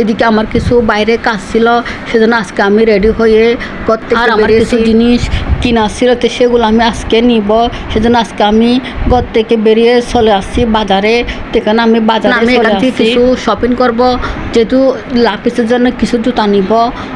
এদিকে আমার কিছু বাইরে কাজ ছিল সেজন্য আজকে আমি রেডি হয়ে করতে আর আমার কিছু জিনিস কিনা ছিল তো সেগুলো আমি আজকে নিব। সেজন্য আজকে আমি ঘর থেকে বেরিয়ে চলে আসছি বাজারে। তো এখানে আমি বাজারে আমি চলে এখান থেকে কিছু শপিং করব। যেহেতু লাপিসের জন্য কিছু জুতা নিব।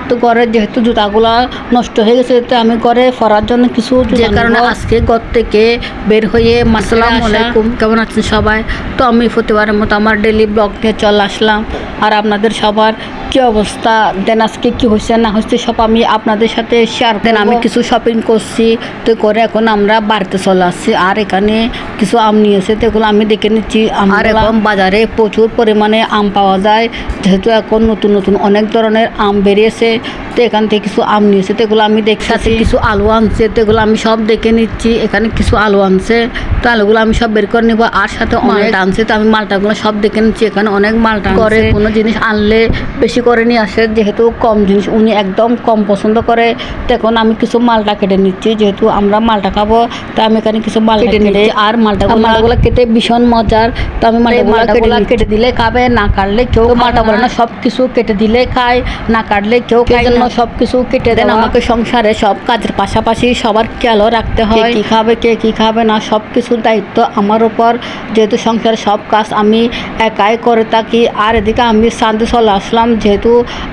তো ঘরে যেহেতু জুতাগুলো নষ্ট হয়ে গেছে তো আমি ঘরে পরার জন্য কিছু যে কারণে আজকে ঘর থেকে বের হয়ে আসসালামু আলাইকুম। কেমন আছেন সবাই? তো আমি প্রতিবারের মতো আমার ডেলি ব্লগ নিয়ে চলে আসলাম। আর আপনাদের সবার কি অবস্থা? দেন আজকে কি হয়েছে না হচ্ছে সব আমি আপনাদের সাথে শেয়ার দেন আমি কিছু শপিং করছি তো করে এখন আমরা বাড়িতে চলে আসছি। আর এখানে কিছু আম নিয়েছে তো এগুলো আমি দেখে নিচ্ছি। আর এখন বাজারে প্রচুর পরিমাণে আম পাওয়া যায়। যেহেতু এখন নতুন নতুন অনেক ধরনের আম বেরিয়েছে তো এখান থেকে কিছু আম নিয়েছে তো এগুলো আমি দেখছি সাথে কিছু আলু আনছে তো এগুলো আমি সব দেখে নিচ্ছি। এখানে কিছু আলু আনছে তো আলুগুলো আমি সব বের করে নিবো। আর সাথে অনেক আনছে তো আমি মালটাগুলো সব দেখে নিচ্ছি। এখানে অনেক মালটা করে কোনো জিনিস আনলে বেশি করে নিয়ে আসে যেহেতু কম জিনিস উনি একদম কম পছন্দ করে। তখন আমি কিছু মালটা কেটে নিচ্ছি যেহেতু আমরা মালটা খাব তা আমি এখানে কিছু মাল কেটে নিচ্ছি। আর মালটা মালটাগুলো কেটে ভীষণ মজার। তো আমি মালটাগুলো কেটে দিলে খাবে না কাটলে কেউ মালটা বলে না। সব কিছু কেটে দিলে খায় না কাটলে কেউ খায় জন্য সব কিছু কেটে দেন আমাকে সংসারে সব কাজের পাশাপাশি সবার খেয়ালও রাখতে হয়। কী খাবে কে কী খাবে না সব কিছুর দায়িত্ব আমার উপর। যেহেতু সংসারে সব কাজ আমি একাই করে থাকি আর এদিকে আমি সান্দে চলে আসলাম যেহেতু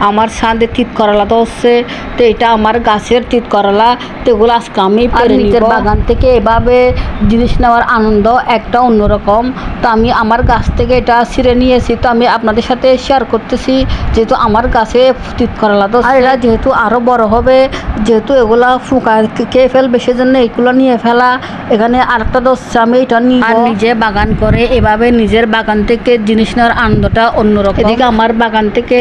আমার সান্দে তিত করলা তো হচ্ছে তো এটা আমার গাছের তিত করলা তো এগুলো আজকে আমি নিজের বাগান থেকে এভাবে জিনিস নেওয়ার আনন্দ একটা অন্যরকম। তো আমি আমার গাছ থেকে এটা ছিঁড়ে নিয়েছি তো আমি আপনাদের সাথে শেয়ার করতেছি যেহেতু আমার গাছে তিত করলা তো আর এরা যেহেতু আরও বড় হবে যেহেতু এগুলা ফুকা খেয়ে ফেলবে সেজন্য এগুলো নিয়ে ফেলা। এখানে আরেকটা দোষ আমি এটা নিয়ে আর নিজে বাগান করে এভাবে নিজের বাগান থেকে জিনিস নেওয়ার আনন্দটা অন্যরকম। এদিকে আমার বাগান থেকে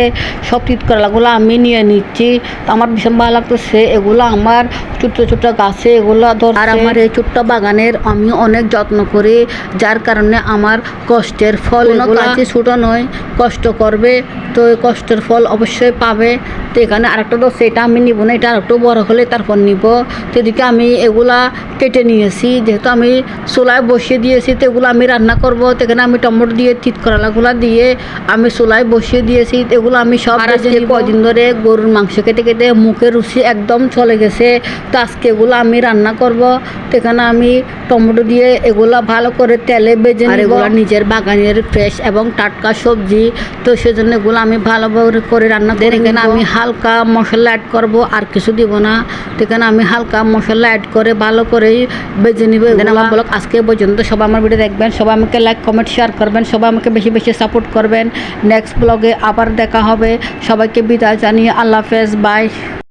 সব তিত করলাগুলো আমি নিয়ে নিচ্ছি। তো আমার ভীষণ ভালো লাগতেছে এগুলো আমার ছোট্ট ছোট্ট গাছে এগুলো ধর আর আমার এই ছোট্ট বাগানের আমি অনেক যত্ন করি যার কারণে আমার কষ্টের ফল এগুলো ছোটো নয় কষ্ট করবে। তো এই কষ্টের ফল অবশ্যই পাবে। তো এখানে আরেকটা তো সেটা আমি নিব না এটা আরেকটু বড় হলে তারপর নিব। তো এদিকে আমি এগুলা কেটে নিয়েছি যেহেতু আমি চুলায় বসিয়ে দিয়েছি তো এগুলো আমি রান্না করব। তো এখানে আমি টমেটো দিয়ে তিত করলাগুলো দিয়ে আমি চুলায় বসিয়ে দিয়েছি এগুলো আমি সব আজকে কদিন ধরে গরুর মাংস খেতে খেতে মুখের রুচি একদম চলে গেছে। তো আজকে এগুলো আমি রান্না করব। সেখানে আমি টমেটো দিয়ে এগুলো ভালো করে তেলে বেজে আর এগুলো নিজের বাগানের ফ্রেশ এবং টাটকা সবজি। তো সেজন্য এগুলো আমি ভালোভাবে করে রান্না করে এখানে আমি হালকা মশলা অ্যাড করব আর কিছু দিব না। সেখানে আমি হালকা মশলা অ্যাড করে ভালো করে বেজে নিব এখানে আমার ব্লগ আজকে পর্যন্ত। সবাই আমার ভিডিও দেখবেন সবাই আমাকে লাইক কমেন্ট শেয়ার করবেন সবাই আমাকে বেশি বেশি সাপোর্ট করবেন। নেক্সট ব্লগে আবার দেখা হবে। সবাইকে বিদায় জানিয়ে আল্লাহ হাফেজ বাই